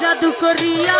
জাদু করিয়া